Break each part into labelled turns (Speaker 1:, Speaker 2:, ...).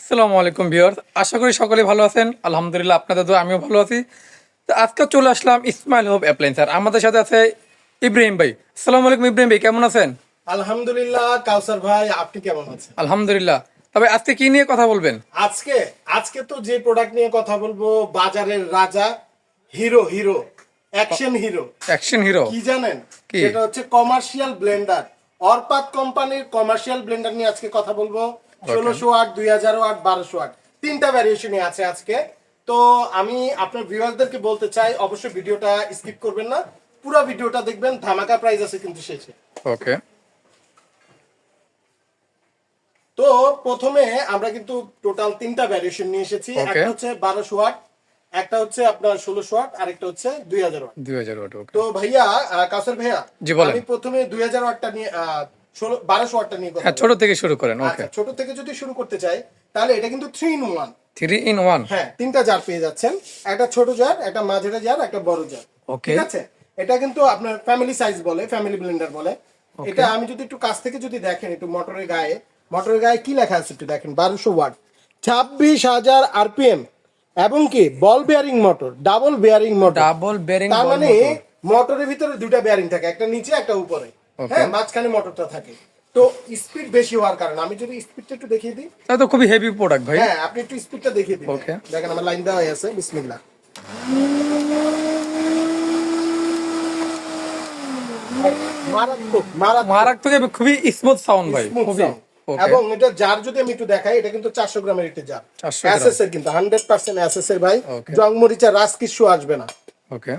Speaker 1: আসসালামু আলাইকুম ভিউয়ার্স। আশা করি সকলে ভালো আছেন। আলহামদুলিল্লাহ আপনাদের তো আমিও ভালো আছি। তো আজকে চলে আসলাম ইসমাইল হোপ অ্যাপ্লায়েন্সার আমাদের সাথে আছে ইব্রাহিম ভাই। আসসালামু আলাইকুম ইব্রাহিম ভাই কেমন আছেন?
Speaker 2: আলহামদুলিল্লাহ কাউসার ভাই আপনি কেমন আছেন?
Speaker 1: আলহামদুলিল্লাহ। তবে আজকে কি নিয়ে কথা বলবেন?
Speaker 2: আজকে আজকে তো যে প্রোডাক্ট নিয়ে কথা বলব বাজারের রাজা hero hero action hero
Speaker 1: action hero
Speaker 2: কি জানেন?
Speaker 1: কি?
Speaker 2: সেটা হচ্ছে কমার্শিয়াল ব্লেন্ডার অরপাত কোম্পানির কমার্শিয়াল ব্লেন্ডার নিয়ে আজকে কথা বলব। ষোলোশো আট দুই হাজার আট বারোশো আট। তিনটা ভ্যারিয়েশনই আছে আজকে। তো আমি আপনার ভিউয়ারদেরকে বলতে চাই অবশ্যই ভিডিওটা স্কিপ করবেন না। পুরো ভিডিওটা দেখবেন ধামাকা প্রাইস আছে কিন্তু শেষে।
Speaker 1: ওকে
Speaker 2: তো প্রথমে আমরা কিন্তু টোটাল তিনটা ভ্যারিয়েশন নিয়ে এসেছি। একটা হচ্ছে বারোশো ওয়াট একটা হচ্ছে আপনার ষোলোশো ওয়াট আর একটা হচ্ছে দুই হাজার ওয়াট
Speaker 1: দুই হাজার ওয়াট
Speaker 2: তো ভাইয়া কাসর ভাইয়া
Speaker 1: জি, বলেন।
Speaker 2: আমি প্রথমে দুই হাজার ওয়াটটা নিয়ে বারোশো ওয়াটটা নিয়ে
Speaker 1: হ্যাঁ ছোট থেকে শুরু করেন ওকে
Speaker 2: আচ্ছা, ছোট থেকে যদি শুরু করতে চাই তাহলে এটা কিন্তু three in one
Speaker 1: three in one
Speaker 2: হ্যাঁ তিনটা জার পেয়ে যাচ্ছেন। একটা ছোট জার একটা মাঝারি জার একটা বড় জার
Speaker 1: Okay.
Speaker 2: ঠিক আছে? এটা কিন্তু আপনার ফ্যামিলি সাইজ বলে ফ্যামিলি ব্লেন্ডার বলে। এটা আমি যদি একটু কাছ থেকে যদি দেখেন একটু মোটরের গায়ে মোটরের গায়ে কি লেখা আছে একটু দেখেন বারোশো ওয়াট ছাব্বিশ হাজার আরপিএম এবং কি ball bearing motor double bearing motor
Speaker 1: double bearing
Speaker 2: তার মানে মোটরের ভিতরে দুটা বেয়ারিং থাকে একটা নিচে একটা উপরে. হ্যাঁ মাঝখানে মোটরটা থাকে। তো স্পিড বেশি হওয়ার কারণে আমি যদি স্পিডটা একটু দেখিয়ে দিই।
Speaker 1: তাহলে তো খুবই হেভি প্রোডাক্ট ভাই।
Speaker 2: হ্যাঁ আপনি একটু স্পিডটা দেখিয়ে দিন।
Speaker 1: Okay.
Speaker 2: দেখেন আমার লাইন দেওয়া আছে বিসমিল্লাহ। মারাত্মক মারাত্মক।
Speaker 1: মারাত্মক খুবই স্মুথ সাউন্ড ভাই খুবই।
Speaker 2: এবং এটা জার যদি আমি একটু দেখাই এটা কিন্তু চারশো গ্রামের একটি জার
Speaker 1: 400
Speaker 2: এসএস এর কিন্তু হান্ড্রেড পার্সেন্ট এসএস এর ভাই।
Speaker 1: Okay.
Speaker 2: জং মরিচা রাস কিচ্ছু আসবে না।
Speaker 1: ওকে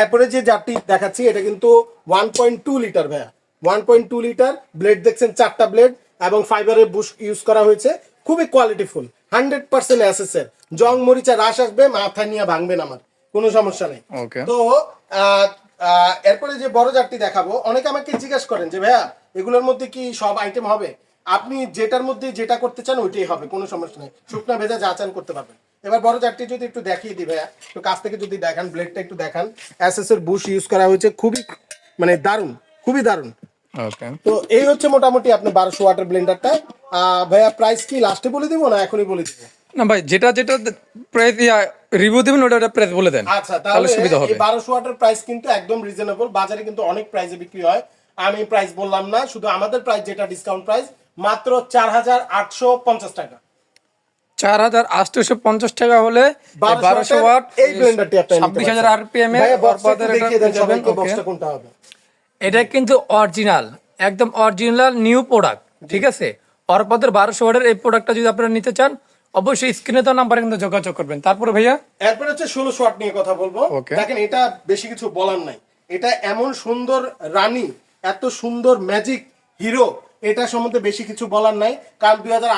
Speaker 2: এরপরে যে জারটি দেখাচ্ছি এটা কিন্তু ওয়ান পয়েন্ট টু লিটার ভাইয়া। One point two litre blade দেখছেন চারটা ব্লেড এবং ফাইবারের বুশ ইউজ করা হয়েছে। খুবই কোয়ালিটিফুল হান্ড্রেড পার্সেন্ট এর। জং মরিচা রাস আসবে মাথায় নিয়ে ভাঙবেন আমার। কোনো সমস্যা নেই। তো আহ, আহ, এরপরে যে বড় জারটি দেখাবো অনেকে আমাকে জিজ্ঞেস করেন যে ভাইয়া এগুলোর মধ্যে কি সব আইটেম হবে? আপনি যেটার মধ্যে যেটা করতে চান ওইটাই হবে কোনো সমস্যা নেই। শুকনা ভেজা যা চান করতে পারবেন। এবার বড় চারটি যদি একটু দেখিয়ে দিই ভাইয়া একটু কাছ থেকে যদি দেখান ব্লেডটা একটু দেখান। এসএস এর বুশ ইউজ করা হয়েছে খুবই মানে দারুণ খুবই দারুণ।
Speaker 1: ওকে
Speaker 2: তো এই হচ্ছে মোটামুটি আপনার বারোশো ওয়াটার ব্লেন্ডারটা ভাইয়া প্রাইস কি লাস্টে বলে দিব না এখনই বলে দিব?
Speaker 1: না ভাই যেটা যেটা প্রাইস রিভিউ দিবেন ওটা ওটা প্রাইস বলে দেন।
Speaker 2: আচ্ছা
Speaker 1: তাহলে সুবিধা হবে।
Speaker 2: এই বারোশো ওয়াটের প্রাইস কিন্তু একদম রিজনেবল বাজারে কিন্তু অনেক প্রাইসে বিক্রি হয়। আমি প্রাইস বললাম না শুধু আমাদের প্রাইস যেটা ডিসকাউন্ট প্রাইস মাত্র চার হাজার আটশো পঞ্চাশ টাকা।
Speaker 1: চার হাজার আটশোশো পঞ্চাশ টাকা হলে বারোশো ওয়াট
Speaker 2: এই ব্লেন্ডারটি
Speaker 1: ছাব্বিশ হাজার আরপিএম এ এটা কিন্তু অরিজিনাল একদম অরিজিনাল নিউ প্রোডাক্ট ঠিক আছে? অরপদের বারোশো ওয়াটের এই প্রোডাক্টটা যদি আপনারা নিতে চান অবশ্যই স্ক্রিনে তো নাম্বারে কিন্তু যোগাযোগ করবেন। তারপরে ভাইয়া?
Speaker 2: এরপরে হচ্ছে ষোলোশো ওয়াট নিয়ে কথা বলব। দেখেন এটা বেশি কিছু বলার নাই। এটা এমন সুন্দর রানী এত সুন্দর ম্যাজিক হিরো এটা সম্বন্ধে বেশি কিছু বলার নাই কারণ দুই হাজার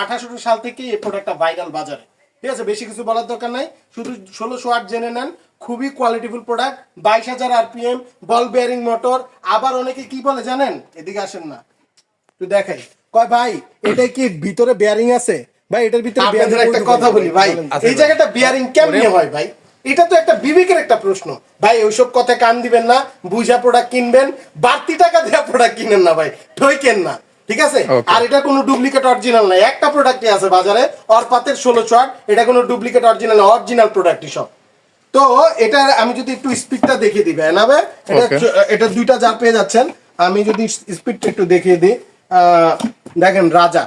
Speaker 2: সাল থেকে এই প্রোডাক্টটা ভাইরাল বাজারে। ঠিক আছে? বেশি কিছু বলার দরকার নাই। শুধু ষোলোশো ওয়াট জেনে নেন খুবই কোয়ালিটিফুল প্রোডাক্ট বাইশ হাজার আরপিএম বল বেয়ারিং মোটর আবার অনেকে কি বলে জানেন? এদিকে আসেন না। একটু দেখাই। কয় ভাই এটা কি ভিতরে বেয়ারিং আছে? ভাই এটার ভিতরে আপনাদের একটা কথা বলি ভাই। এই জায়গাটা বিয়ারিং কেমনে হয় ভাই? এটা তো একটা বিবেকের একটা প্রশ্ন। ভাই ওইসব কথা কান দিবেন না বুঝা প্রোডাক্ট কিনবেন বাড়তি টাকা দেওয়া প্রোডাক্ট কিনেন না ভাই। ঠইকেন না। ঠিক আছে? আর এটা কোনো ডুপ্লিকেট অরিজিনাল নাই। একটা প্রোডাক্টই আছে বাজারে অরপাতের ষোলো চার্ট এটা কোনো ডুপ্লিকেট অরিজিনাল অরিজিনাল প্রোডাক্টই সব। তো এটা আমি যদি একটু স্পিডটা দেখিয়ে দিবে না ভাই এটা এটা দুইটা জার পেয়ে যাচ্ছেন আমি যদি স্পিডটা একটু দেখিয়ে দিই আহ, দেখেন রাজা।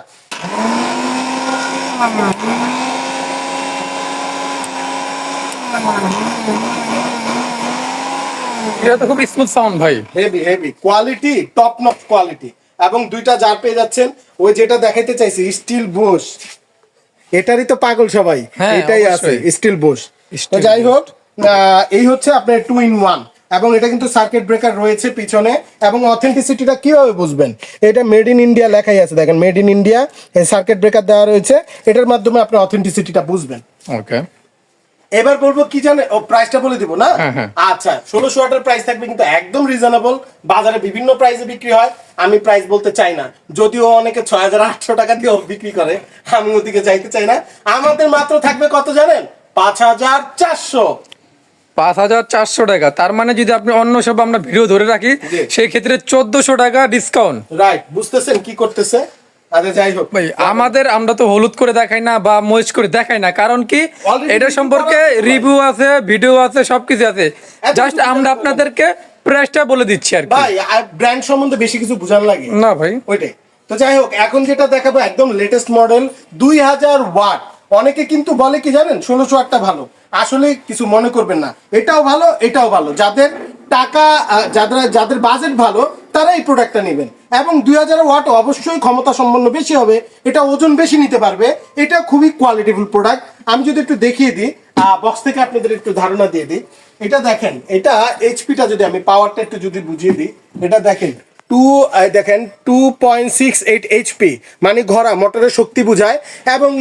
Speaker 1: এটা তো খুব স্মুথ সাউন্ড ভাই।
Speaker 2: Heavy heavy quality top notch quality এবং দুইটা জার পেয়ে যাচ্ছেন। ওই যেটা দেখাইতে চাইছি স্টিল বোস এটারই তো পাগল সবাই।
Speaker 1: হ্যাঁ,
Speaker 2: এটাই আছে স্টিল বোস তো যাই হোক এই হচ্ছে আপনার টু ইন ওয়ান এবং এটা কিন্তু সার্কিট ব্রেকার রয়েছে পিছনে। এবং অথেন্টিসিটিটা কীভাবে বুঝবেন? এটা মেড ইন ইন্ডিয়া লেখাই আছে দেখেন made in India circuit breaker দেওয়া রয়েছে। এটার মাধ্যমে আপনি অথেন্টিসিটিটা বুঝবেন।
Speaker 1: ওকে
Speaker 2: এবার বলব কি জানে? ও প্রাইসটা বলে দিব না?
Speaker 1: হ্যাঁ, হ্যাঁ।
Speaker 2: আচ্ছা ষোলোশো ওয়াটের প্রাইস থাকবে কিন্তু একদম রিজনেবল বাজারে বিভিন্ন প্রাইসে বিক্রি হয়। আমি প্রাইস বলতে চাই না। যদিও অনেকে ছয় হাজার আটশো টাকা দিয়ে বিক্রি করে আমি ওদিকে যাইতে চাই না। আমাদের মাত্র থাকবে কত জানেন? পাঁচ হাজার চারশো।
Speaker 1: পাঁচ হাজার চারশো টাকা। তার মানে যদি আপনি অন্য সব আমরা ভিডিও ধরে রাখি। সেই ক্ষেত্রে চোদ্দশো টাকা ডিসকাউন্ট
Speaker 2: রাইট বুঝতেছেন কি করতেছে? যাই হোক।
Speaker 1: ভাই আমাদের আমরা তো হলুদ করে দেখাই না বা মরিচ করে দেখাই না কারণ কি এটা সম্পর্কে। রিভিউ আছে ভিডিও আছে সবকিছু আছে। জাস্ট আমরা আপনাদেরকে প্রাইসটা বলে দিচ্ছি আর কি।
Speaker 2: ভাই ব্র্যান্ড সম্বন্ধে বেশি কিছু বুঝার লাগে।
Speaker 1: না ভাই।
Speaker 2: ওইটাই। তো যাই হোক এখন যেটা দেখাবো একদম লেটেস্ট মডেল দুই হাজার ওয়াট। অনেকে কিন্তু বলে কি জানেন ষোলোশো ওয়াটটা ভালো। আসলে কিছু মনে করবেন না। এটাও ভালো এটাও ভালো। যাদের টাকা যাদের যাদের বাজেট ভালো তারা এই প্রোডাক্টটা নেবেন। এবং দুই হাজার ওয়াট অবশ্যই ক্ষমতা সম্পন্ন বেশি হবে, এটা ওজন বেশি নিতে পারবে। এটা খুবই কোয়ালিটিফুল প্রোডাক্ট আমি যদি একটু দেখিয়ে দিই বক্স থেকে আপনাদের একটু ধারণা দিয়ে দিই। এটা দেখেন, এটা এইচপিটা যদি আমি পাওয়ারটা একটু যদি বুঝিয়ে দিই, এটা দেখেন টু দেখেন two point six eight HP মানে ঘোড়া মোটরের শক্তি বুঝায়, এবং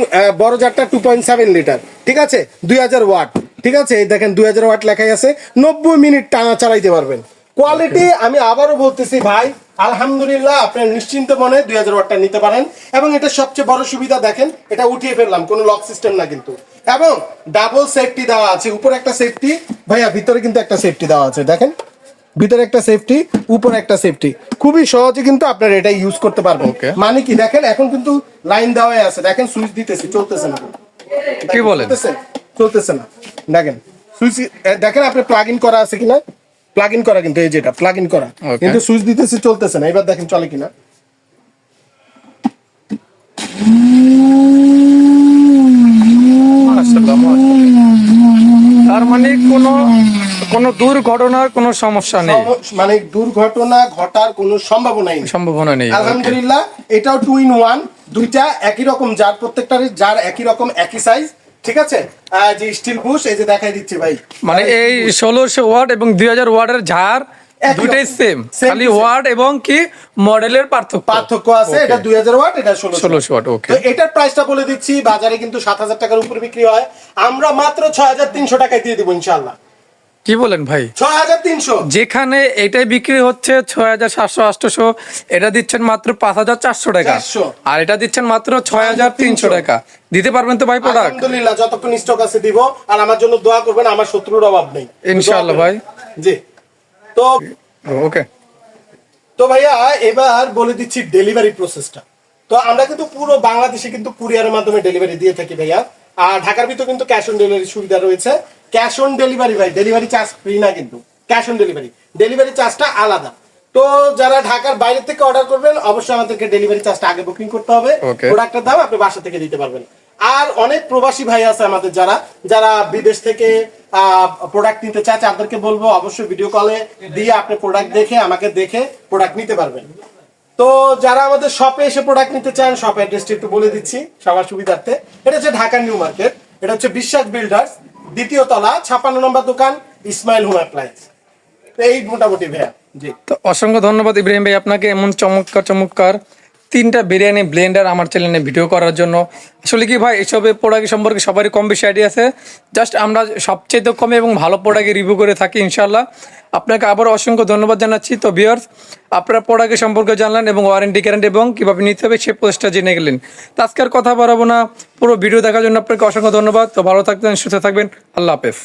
Speaker 2: বড় জারটা টু পয়েন্ট সেভেন লিটার ঠিক আছে? দুই হাজার ওয়াট। ঠিক আছে? দেখেন, দুই হাজার ওয়াট লেখাই আছে। নব্বই মিনিট টানা চালাইতে পারবেন। কোয়ালিটি আমি আবারও বলতেছি ভাই আলহামদুলিল্লাহ আপনার নিশ্চিন্ত মনে দুই হাজার ওয়াটটা নিতে পারেন। এবং এটা সবচেয়ে বড় সুবিধা দেখেন এটা উঠিয়ে ফেললাম কোনো লক সিস্টেম না কিন্তু। এবং ডাবল সেফটি দেওয়া আছে উপরে একটা সেফটি ভাইয়া ভিতরে কিন্তু একটা সেফটি দেওয়া আছে দেখেন। ভিতরে একটা সেফটি উপরে একটা সেফটি খুবই সহজে কিন্তু আপনারা এটা ইউজ করতে পারবেন. মানে কি দেখেন এখন কিন্তু লাইন দেওয়া আছে দেখেন সুইচ দিতেছি চলতেছে না।
Speaker 1: কি বলেন?
Speaker 2: চলতেছে চলতেছে না। দেখেন সুইচ দেখেন আপনি প্লাগ ইন করা আছে কিনা? প্লাগ ইন করা কিন্তু এই যেটা প্লাগ ইন করা। কিন্তু সুইচ দিতেছি চলতেছে না। এবার দেখেন চলে কিনা।
Speaker 1: তার মানে কোনো কোনো দুর্ঘটনার কোনো সমস্যা নেই।
Speaker 2: মানে দুর্ঘটনা ঘটার কোনো সম্ভাবনাই নেই।
Speaker 1: সম্ভাবনা নেই
Speaker 2: আলহামদুলিল্লাহ এটাও টু ইন ওয়ান দুইটা একই রকম যার প্রত্যেকটারই যার একই রকম একই সাইজ ঠিক আছে? যে স্টিল বুশ এই যে দেখাই দিচ্ছি ভাই।
Speaker 1: মানে এই ষোলোশো ওয়াট এবং দুই হাজার ওয়াটের ঝাড়
Speaker 2: দুটাই
Speaker 1: সেম খালি ওয়াট এবং কি মডেলের পার্থক্য।
Speaker 2: পার্থক্য আছে এটা দুই হাজার ওয়াট এটা ষোলোশো।
Speaker 1: ওয়াট, ওকে
Speaker 2: তো এটার প্রাইসটা বলে দিচ্ছি বাজারে কিন্তু সাত হাজার টাকার উপরে বিক্রি হয়। আমরা মাত্র ছয় হাজার তিনশো টাকায় দিয়ে দিব ইনশাল্লাহ
Speaker 1: কি বলেন ভাই?
Speaker 2: ছয় হাজার তিনশো।
Speaker 1: যেখানে এটাই বিক্রি হচ্ছে ছয় হাজার সাতশো আটশো এটা দিচ্ছেন মাত্র পাঁচ হাজার চারশো টাকা। আর এটা দিচ্ছেন মাত্র ছয় হাজার তিনশো। টাকা। দিতে পারবেন তো ভাই প্রোডাক্ট
Speaker 2: আলহামদুলিল্লাহ যতক্ষণ স্টক আছে দিব আর আমার জন্য দোয়া করবেন আমার শত্রুর অভাব নেই।
Speaker 1: ইনশাআল্লাহ ভাই।
Speaker 2: জি। তো
Speaker 1: ওকে।
Speaker 2: তো ভাইয়া এবার বলে দিচ্ছি ডেলিভারি প্রসেসটা তো আমরা কিন্তু পুরো বাংলাদেশে কিন্তু কুরিয়ারের মাধ্যমে ডেলিভারি দিয়ে থাকি ভাইয়া। আর ঢাকার ভিতর কিন্তু ক্যাশ অন ডেলিভারি সুবিধা রয়েছে। ক্যাশ অন ডেলিভারি ভাই ডেলিভারি চার্জ ফ্রি না কিন্তু। Cash on delivery. ডেলিভারি চার্জটা আলাদা। তো যারা ঢাকার বাইরে থেকে অর্ডার করবেন অবশ্যই আমাদেরকে ডেলিভারি চার্জটা আগে বুকিং করতে হবে। প্রোডাক্টের দাম আপনি বাসা থেকে দিতে পারবেন। আর অনেক প্রবাসী ভাই আছে আমাদের যারা যারা বিদেশ থেকে প্রোডাক্ট নিতে চায় তাদেরকে বলব অবশ্যই ভিডিও কলে দিয়ে আপনি প্রোডাক্ট দেখে আমাকে দেখে প্রোডাক্ট নিতে পারবেন। তো যারা আমাদের শপে এসে প্রোডাক্ট নিতে চান শপ অ্যাড্রেসটি একটু বলে দিচ্ছি সবার সুবিধার্থে। এটা হচ্ছে ঢাকা নিউ মার্কেট এটা হচ্ছে বিশ্বাস বিল্ডার্স দ্বিতীয় তলা, ছাপান্ন নম্বর দোকান, ইসমাইল হোম অ্যাপ্লায়েন্স। এই মোটামুটি ভাইয়া। জি।
Speaker 1: তো অসংখ্য ধন্যবাদ ইব্রাহিম ভাই, আপনাকে এমন চমৎকার চমৎকার তিনটা বিরিয়ানি ব্লেন্ডার আমার চ্যানেলে ভিডিও করার জন্য। আসলে কি ভাই, এসবের প্রোডাক্ট সম্পর্কে সবারই কম বেশি আইডিয়া আছে। জাস্ট আমরা সবচেয়ে কমে এবং ভালো প্রোডাক্টে রিভিউ করে থাকি ইনশাল্লাহ আপনাকে আবার অসংখ্য ধন্যবাদ জানাচ্ছি। তো বিয়ার্স আপনারা প্রোডাক্টের সম্পর্কে জানলেন এবং ওয়ারেন্টি গ্যারান্টি এবং কীভাবে নিতে হবে সে পোস্টটা জেনে গেলেন। তো আজকের কথা বাড়াবো না, পুরো ভিডিও দেখার জন্য আপনাকে অসংখ্য ধন্যবাদ। তো ভালো থাকবেন, সুস্থ থাকবেন। আল্লাহ হাফেজ।